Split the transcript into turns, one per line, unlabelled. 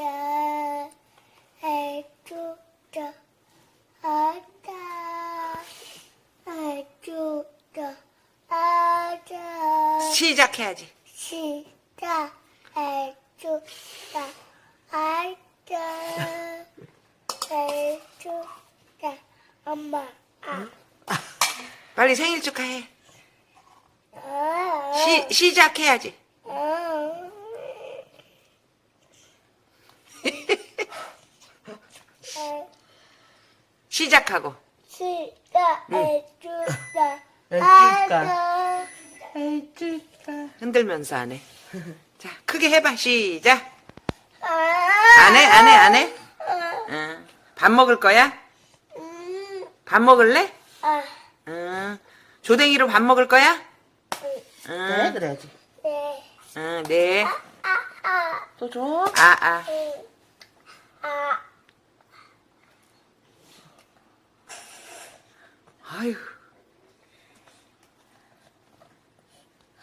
아자 해주자 아자 해주자 아자
시작해야지.
시작 해주자 아자 해주자 엄마 아
빨리 생일 축하해.
아,
시, 시작해야지.
아. 아,
시작하고.
시작 해주자
해줄까?
아자
해줄까?
흔들면서 안 해. 자, 크게 해봐. 시작.
아.
안 해? 안 해? 안 해? 응. 밥 먹을 거야?
음,
밥 먹을래?
아,
응. 조댕이로 밥 먹을 거야?
그래
응.
그래야지.
네,
응, 네.
아, 아,
또 줘?
아, 아.
음, 아.
아휴.